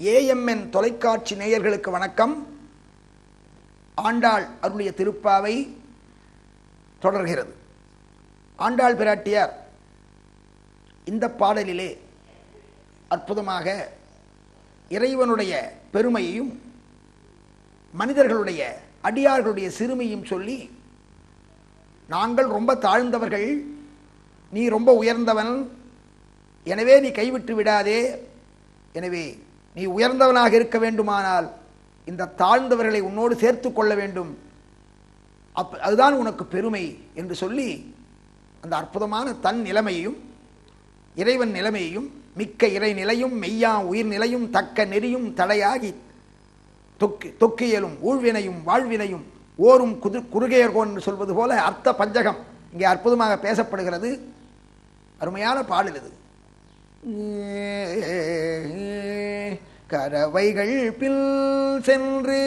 AMN தொலைக்காட்சி நேயர்களுக்கு வணக்கம். ஆண்டாள் அருளிய திருப்பாவை தொடர்கிறது. ஆண்டாள் பிராட்டியார் இந்த பாடலிலே அற்புதமாக இறைவனுடைய பெருமையையும் மனிதர்களுடைய அடியார்களுடைய சிறுமையும் சொல்லி நாங்கள் ரொம்ப தாழ்ந்தவர்கள் நீ ரொம்ப உயர்ந்தவன் எனவே நீ கைவிட்டு விடாதே. எனவே நீ உயர்ந்தவனாக இருக்க வேண்டுமானால் இந்த தாழ்ந்தவர்களை உன்னோடு சேர்த்து கொள்ள வேண்டும். அப் அதுதான் உனக்கு பெருமை என்று சொல்லி அந்த அற்புதமான தன் நிலைமையையும் இறைவன் நிலைமையையும் மிக்க இறை நிலையும் மெய்யா உயிர் நிலையும் தக்க நெறியும் தடையாகி தொக்கு தொக்கியலும் ஊழ்வினையும் வாழ்வினையும் ஓரும் குது குறுகையர்கோன் என்று சொல்வது போல அர்த்த பஞ்சகம். இங்கே அற்புதமாக பேசப்படுகிறது. அருமையான பாடல் இது. கரவைகள் பில் சென்று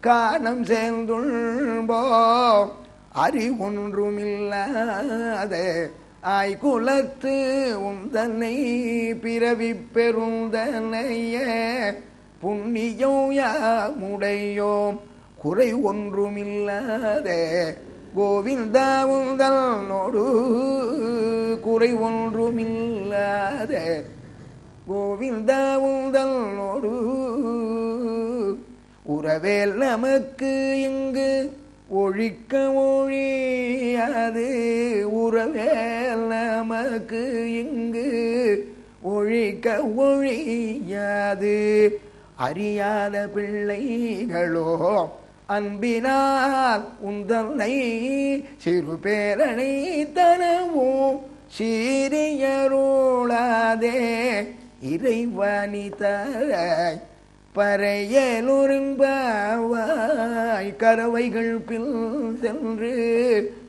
காணம் சேர்ந்துள்போம். அறிவொன்றுமில்லாத ஆய்குலத்து உந்தன்னை பிறவி பெருந்தனைய. புண்ணியம் யாமுடையோம். குறை ஒன்றுமில்லாத கோவிந்தா நோடு குறை ஒன்றுமில்லாத கோவிந்தா உந்தனோடு உறவேல் நமக்கு இங்கு ஒழிக்க ஒழியாது. உறவேல் நமக்கு இங்கு ஒழிக்க ஒழியாது. அறியாத பிள்ளைகளோ அன்பினால் உந்தல்லை சிறு பேரணை தனவும் சீரியருளாதே இறைவனி தராய் பறையலுரும்பாவாய் கரவைகள் பில் சென்று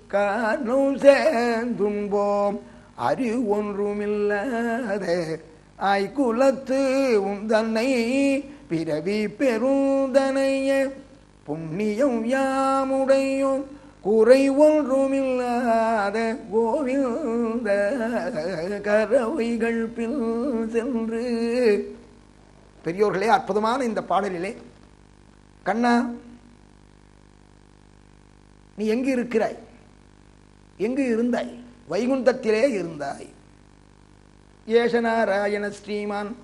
காணும் சேர்ந்தும்போம் அறி ஒன்றுமில்லாத ஆய்குலத்து உந்தன்னை பிறவி பெருந்தனைய புண்ணியம் யாமுடையும். குறை ஒன்றுமில்லாத கோவிந்த கரவைகள் பின் சென்று. பெரியோர்களே அற்புதமான இந்த பாடலிலே கண்ணா நீ எங்கு இருக்கிறாய்? எங்கு இருந்தாய்? வைகுந்தத்திலே இருந்தாய். ஏஷநாராயண ஸ்ரீமான்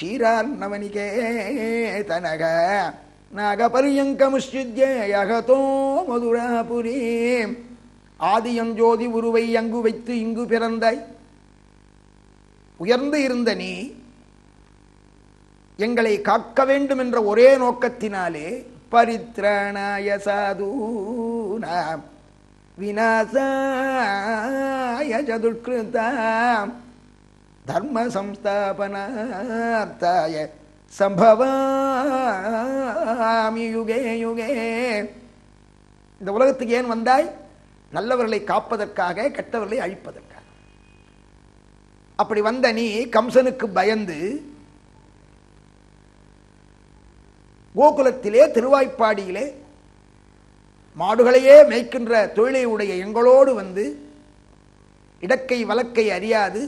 சீரார் நவனிகே தனக நாகபரியங்கமுஷ்யுத்ய யகதோ மதுராபுரி. ஆதியம் ஜோதி உருவை அங்கு வைத்து இங்கு பிறந்தாய். உயர்ந்து இருந்த நீ எங்களை காக்க வேண்டும் என்ற ஒரே நோக்கத்தினாலே பரித்ராணாய சாதூனாம். விநாசாய சதுர்கிருதாம் தர்ம சம்ஸ்தாபனார்த்தாய சம்பவாமி யுகே யுகே. இந்த உலகத்துக்கு ஏன் வந்தாய்? நல்லவர்களை காப்பதற்காக கெட்டவர்களை அழிப்பதற்காக. அப்படி வந்த நீ கம்சனுக்கு பயந்து கோகுலத்திலே திருவாய்ப்பாடியிலே மாடுகளையே மேய்க்கின்ற தொழிலை உடைய எங்களோடு வந்து இடக்கை வழக்கை அறியாது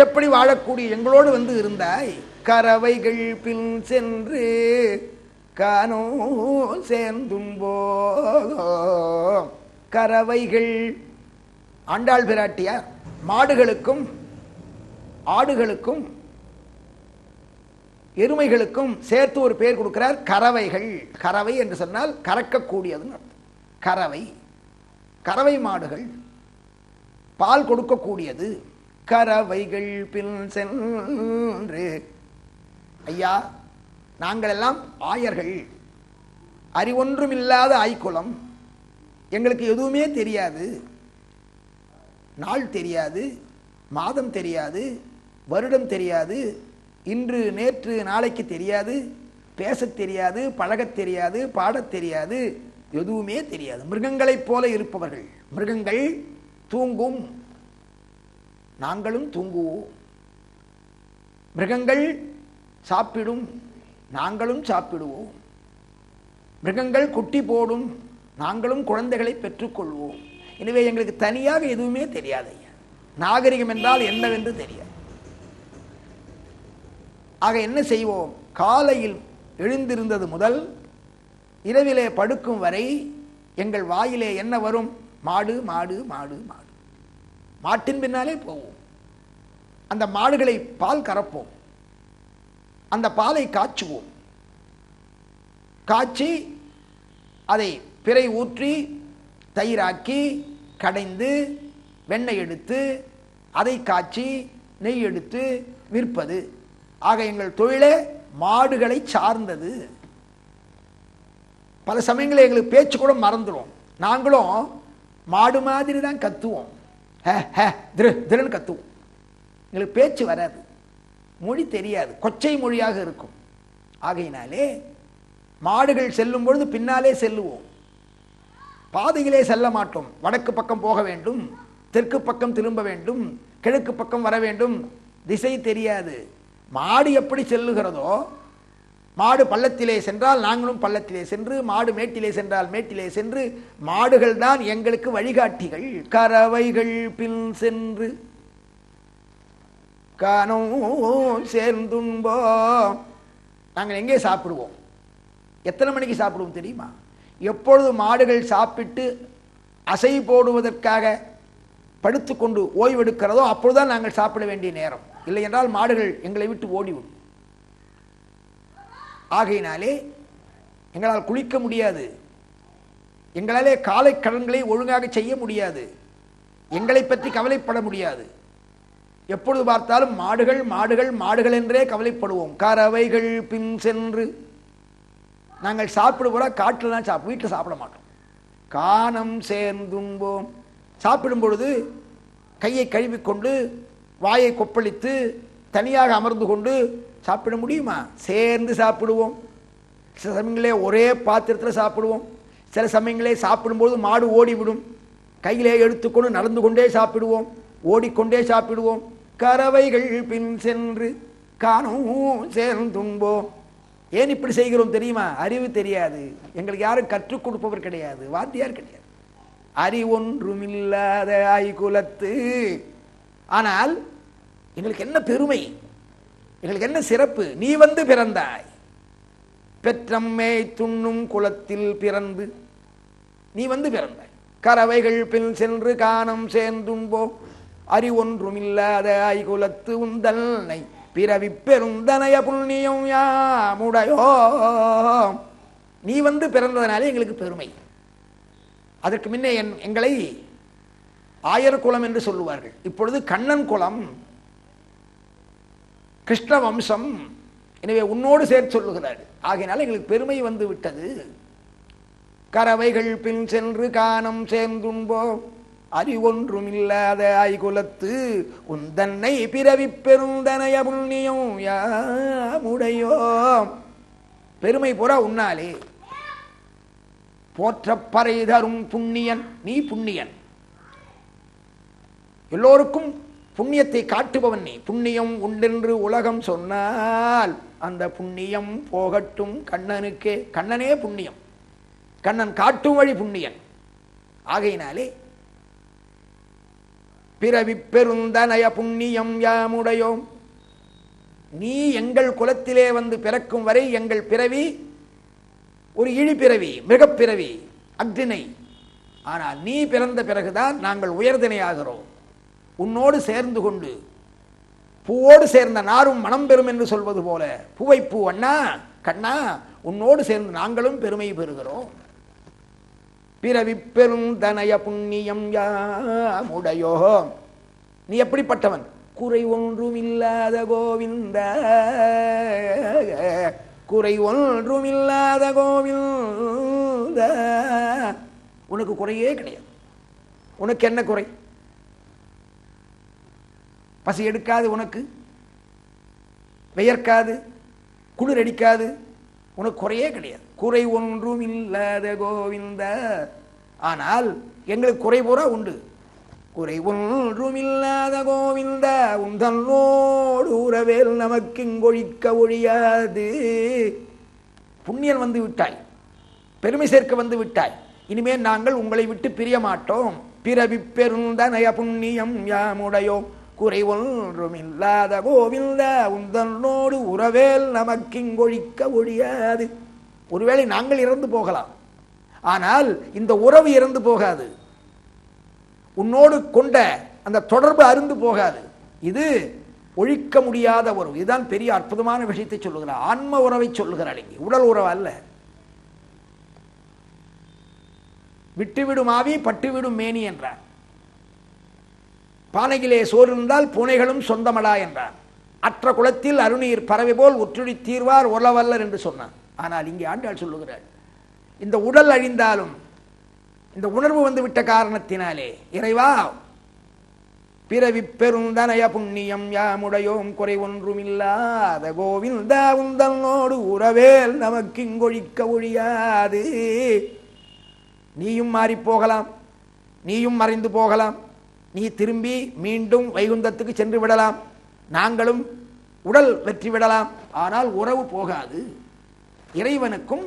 இஷ்டப்படி வாழக்கூடிய எங்களோடு வந்து இருந்தாய். கறவைகள் பின் சென்று கானோ சேர்ந்தும்போ கறவைகள் ஆண்டாள் பிராட்டியார் மாடுகளுக்கும் ஆடுகளுக்கும் எருமைகளுக்கும் சேர்த்து ஒரு பேர் கொடுக்கிறார் கறவைகள். கறவை என்று சொன்னால் கறக்கக்கூடியதுன்னு கறவை கறவை மாடுகள் பால் கொடுக்கக்கூடியது. கரவைகள் பின் சென்று. ஐயா நாங்கள் எல்லாம் ஆயர்கள் அறிவொன்றுமில்லாத ஆய்க்குளம். எங்களுக்கு எதுவுமே தெரியாது. நாள் தெரியாது. மாதம் தெரியாது. வருடம் தெரியாது. இன்று நேற்று நாளைக்கு தெரியாது. பேசத் தெரியாது பழகத் தெரியாது பாடத் தெரியாது. எதுவுமே தெரியாது. மிருகங்களைப் போல இருப்பவர்கள். மிருகங்கள் தூங்கும் நாங்களும் தூங்குவோம். மிருகங்கள் சாப்பிடும் நாங்களும் சாப்பிடுவோம். மிருகங்கள் குட்டி போடும் நாங்களும் குழந்தைகளை பெற்றுக்கொள்வோம். எனவே எங்களுக்கு தனியாக எதுவுமே தெரியாது ஐயா. நாகரிகம் என்றால் என்னவென்று தெரியாது. ஆக என்ன செய்வோம்? காலையில் எழுந்திருந்தது முதல் இரவிலே படுக்கும் வரை எங்கள் வாயிலே என்ன வரும்? மாடு மாடு மாடு மாடு. மாட்டின் பின்னாலே போவோம். அந்த மாடுகளை பால் கறப்போம். அந்த பாலை காய்ச்சுவோம். காய்ச்சி அதை பிறை ஊற்றி தயிராக்கி கடைந்து வெண்ணெய் எடுத்து அதை காய்ச்சி நெய் எடுத்து விற்பது. ஆக எங்கள் தொழிலே மாடுகளை சார்ந்தது. பல சமயங்களில் எங்களுக்கு பேச்சு கூட மறந்துடும் நாங்களும் மாடு மாதிரி தான் கத்துவோம். ஹே ஹே திரு திருன்னு கத்துவோம். எங்களுக்கு பேச்சு வராது. மொழி தெரியாது. கொச்சை மொழியாக இருக்கும். ஆகையினாலே மாடுகள் செல்லும் பொழுது பின்னாலே செல்லுவோம். பாதையிலே செல்ல மாட்டோம். வடக்கு பக்கம் போக வேண்டும். தெற்கு பக்கம் திரும்ப வேண்டும். கிழக்கு பக்கம் வர வேண்டும். திசை தெரியாது. மாடு எப்படி செல்லுகிறதோ மாடு பள்ளத்திலே சென்றால் நாங்களும் பள்ளத்திலே சென்று மாடு மேட்டிலே சென்றால் மேட்டிலே சென்று மாடுகள் தான் எங்களுக்கு வழிகாட்டிகள். கறவைகள் பின் சென்று காணும் சேர்ந்துண்போம். நாங்கள் எங்கே சாப்பிடுவோம்? எத்தனை மணிக்கு சாப்பிடுவோம் தெரியுமா? எப்பொழுது மாடுகள் சாப்பிட்டு அசை போடுவதற்காக படுத்துக்கொண்டு ஓய்வெடுக்கிறதோ அப்பொழுதுதான் நாங்கள் சாப்பிட வேண்டிய நேரம். இல்லை என்றால் மாடுகள் எங்களை விட்டு ஓடிவிடும். ஆகையினாலே எங்களால் குளிக்க முடியாது. எங்களாலே காலை கடன்களை ஒழுங்காக செய்ய முடியாது. எங்களை பற்றி கவலைப்பட முடியாது. எப்பொழுது பார்த்தாலும் மாடுகள் மாடுகள் மாடுகள் என்றே கவலைப்படுவோம். கறவைகள் பின் சென்று நாங்கள் சாப்பிடுவோம் காட்டில் தான் சாப்பிட வீட்டில் சாப்பிட மாட்டோம். காணம் சேர்ந்தும்போம் சாப்பிடும் பொழுது கையை கழுவிக்கொண்டு வாயை கொப்பளித்து தனியாக அமர்ந்து கொண்டு சாப்பிட முடியுமா? சேர்ந்து சாப்பிடுவோம். சில சமயங்களே ஒரே பாத்திரத்தில் சாப்பிடுவோம். சில சமயங்களே சாப்பிடும்போது மாடு ஓடிவிடும். கையிலே எடுத்துக்கொண்டு நடந்து கொண்டே சாப்பிடுவோம். ஓடிக்கொண்டே சாப்பிடுவோம். கறவைகள் பின் சென்று காணும் சேர்ந்தும்போம் ஏன் இப்படி செய்கிறோம் தெரியுமா? அறிவு தெரியாது. எங்களுக்கு யாரும் கற்றுக் கொடுப்பவர் கிடையாது. வாத்தியார் கிடையாது. அறிவொன்றுமில்லாத ஆய்குலத்து. ஆனால் எங்களுக்கு என்ன பெருமை? எங்களுக்கு என்ன சிறப்பு? நீ வந்து பிறந்தாய். பெற்றம்மே துண்ணும் குலத்தில் பிறந்து நீ வந்து பிறந்தாய். கறவைகள் பின் சென்று காணம் சேர்ந்துண்போ. அறிவொன்றுமில்லாத ஐகுலத்து உந்தல்னை பிறவி பெருந்தனைய புண்ணியம் யாமுடையோ நீ வந்து பிறந்ததனாலே எங்களுக்கு பெருமை. அதற்கு முன்னே என் எங்களை ஆயர் குலம் என்று சொல்லுவார்கள். இப்பொழுது கண்ணன் குலம் கிருஷ்ண வம்சம் எனவே உன்னோடு சேர்த்து சொல்லுகிறார். ஆகையினால எங்களுக்கு பெருமை வந்து விட்டது. கறவைகள் பின் சென்று காணம் சேர்ந்துண்போம். அறிவொன்றுமில்லாத ஐகுலத்து உந்தன்னை பிறவி பெருந்தனைய புண்ணியம் யாமுடையோம் பெருமை புற உன்னாலே. போற்றப்பறை தரும் புண்ணியன் நீ புண்ணியன். எல்லோருக்கும் புண்ணியத்தை காட்டுபவன் நீ. புண்ணியம் உண்டென்று உலகம் சொன்னால் அந்த புண்ணியம் போகட்டும் கண்ணனுக்கே. கண்ணனே புண்ணியம். கண்ணன் காட்டும் வழி புண்ணியன். ஆகையினாலே பிறவி பெருந்தனய புண்ணியம் யாமுடையோம். நீ எங்கள் குலத்திலே வந்து பிறக்கும் வரை எங்கள் பிறவி ஒரு இழிப்பிறவி மிகப்பிறவி அக்னினை ஆனால் நீ பிறந்த பிறகுதான் நாங்கள் உயர்தினையாகிறோம் உன்னோடு சேர்ந்து கொண்டு பூவோடு சேர்ந்த நாரும் மனம் பெறும் என்று சொல்வது போல பூவை பூ அண்ணா கண்ணா உன்னோடு சேர்ந்து நாங்களும் பெருமை பெறுகிறோம். பிறவி பெருந்தனய புண்ணியம் யாமுடையோ நீ எப்படிப்பட்டவன்? குறை ஒன்றும் இல்லாத கோவிந்த குறை ஒன்றும் இல்லாத கோவிந்த. உனக்கு குறையே கிடையாது. உனக்கு என்ன குறை? பசி எடுக்காது உனக்கு. வெயர்க்காது. குளிர் அடிக்காது உனக்கு குறையே கிடையாது. குறை ஒன்றும் இல்லாத கோவிந்த. ஆனால் எங்களுக்கு குறை பூரா உண்டு. குறை ஒன்றும் இல்லாத கோவிந்த. உந்தன்னோடு உறவேல் நமக்கு இங்கொழிக்க ஒழியாது. புண்ணியன் வந்து விட்டாய். பெருமை சேர்க்க வந்து விட்டாய். இனிமேல் நாங்கள் உங்களை விட்டு பிரிய மாட்டோம். பிறவி பெருந்தனய புண்ணியம் யாமுடையோம். குறை ஒன்றும் இல்லாத கோவிந்த உந்தனோடு உறவேல் நமக்கிங்கொழிக்க ஒழியாது. ஒருவேளை நாங்கள் இறந்து போகலாம். ஆனால் இந்த உறவு இறந்து போகாது. உன்னோடு கொண்ட அந்த தொடர்பு அருந்து போகாது. இது ஒழிக்க முடியாத உறவு. இதுதான் பெரிய அற்புதமான விஷயத்தை சொல்லுகிறார். ஆன்ம உறவை சொல்லுகிறார் இங்கே உடல் உறவு அல்ல. விட்டுவிடும் ஆவி பட்டுவிடும் மேனி என்றார். பானையிலே சோறு இருந்தால் பூனைகளும் சொந்தமடா என்றார் அற்ற குளத்தில் அருநீர் பறவை போல் ஒற்றுடி தீர்வார் உலவல்லர் என்று சொன்னார் ஆனால் இங்கே ஆண்டாள் சொல்லுகிறாள் இந்த உடல் அழிந்தாலும் இந்த உணர்வு வந்து விட்ட காரணத்தினாலே இறைவா பிறவி பெருந்தனய புண்ணியம் யாமுடையோம் குறை ஒன்றுமில்லாத கோவிந்தா உந்தனோடு உறவேல் நமக்கு இங்கொழிக்க ஒழியாது. நீயும் மாறி போகலாம் நீயும் மறைந்து போகலாம் நீ திரும்பி மீண்டும் வைகுந்தத்துக்கு சென்று விடலாம். நாங்களும் உடல் வெற்றி விடலாம். ஆனால் உறவு போகாது. இறைவனுக்கும்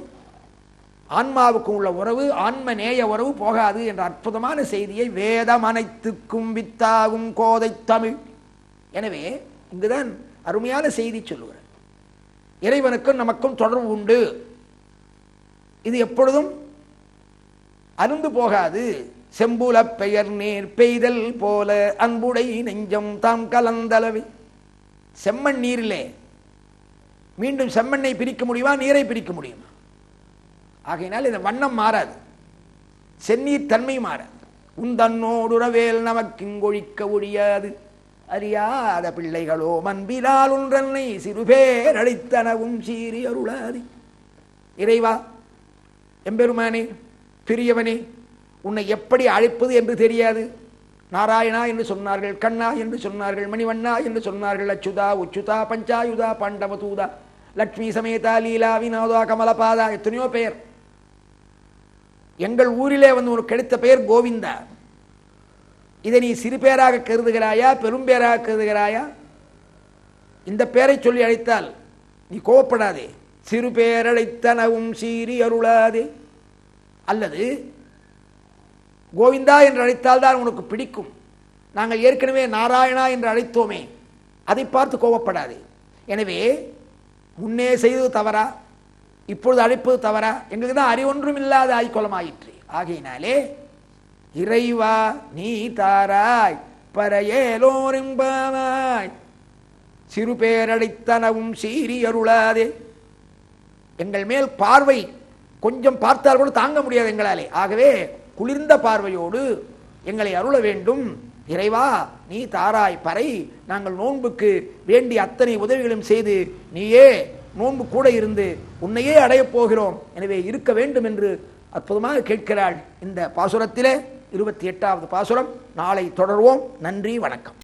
ஆன்மாவுக்கும் உள்ள உறவு ஆன்ம நேய உறவு போகாது என்ற அற்புதமான செய்தியை வேதம் அனைத்துக்கும் வித்தாகும் கோதை தமிழ். எனவே இங்குதான் அருமையான செய்தி சொல்லுகிறார் இறைவனுக்கும் நமக்கும் தொடர்பு உண்டு. இது எப்பொழுதும் அருந்து போகாது. செம்புல பெயர் நீர் பெய்தல் போல அன்புடை நெஞ்சம் தாம் கலந்தளவே. செம்மண் நீரிலே மீண்டும் செம்மண்ணை பிரிக்க முடியுமா? நீரை பிரிக்க முடியுமா? ஆகையினால் இந்த வண்ணம் மாறாது. செந்நீர் தன்மை மாறாது. உந்தன்னோடுறவேல் நமக்கு ஒழிக்க ஒழியாது. அறியாத பிள்ளைகளோ மண்பிலால் ஒன்றன்னை சிறுபேர் அழித்தனவும் சீறி அருளாதி. இறைவா எம்பெருமானே பிரியவனே உன்னை எப்படி அழைப்பது என்று தெரியாது. நாராயணா என்று சொன்னார்கள் கண்ணா என்று சொன்னார்கள் மணிவண்ணா என்று சொன்னார்கள் அச்சுதா உச்சுதா பஞ்சாயுதா பாண்டவதூதா லட்சுமி சமேதா லீலா வினோதா கமலபாதா எத்தனையோ பெயர் எங்கள் ஊரிலே வந்து உனக்கு கிடைத்த பெயர் கோவிந்தா. இதை நீ சிறு பேராக கருதுகிறாயா பெரும் பேராக கருதுகிறாயா? இந்த பெயரை சொல்லி அழைத்தால் நீ கோவப்படாதே. சிறு பேரழைத்தனவும் சீறி அருளாதே. அல்லது கோவிந்தா என்று அழைத்தால் தான் உனக்கு பிடிக்கும். நாங்கள் ஏற்கனவே நாராயணா என்று அழைத்தோமே. அதை பார்த்து கோவப்படாதே எனவே முன்னே செய்தது தவறா? இப்பொழுது அழைப்பது தவறா? எங்களுக்கு தான் அறிவொன்றும் இல்லாத ஆய்கொலமாயிற்று ஆகையினாலே இறைவா நீ தாராய் பரையேலோரிம்பாய் சிறு பேரடைத்தனவும் சீரி அருளாதே. எங்கள் மேல் பார்வை கொஞ்சம் பார்த்தால் கூட தாங்க முடியாது எங்களாலே. ஆகவே குளிர்ந்த பார்வையோடு எங்களை அருள வேண்டும். இறைவா நீ தாராய் பறை. நாங்கள் நோன்புக்கு வேண்டிய அத்தனை உதவிகளும் செய்து நீயே நோன்பு கூட இருந்து உன்னையே அடையப் போகிறோம். எனவே இருக்க வேண்டும் என்று அற்புதமாக கேட்கிறாள் இந்த பாசுரத்திலே. இருபத்தி எட்டாவது பாசுரம். நாளை தொடர்வோம். நன்றி வணக்கம்.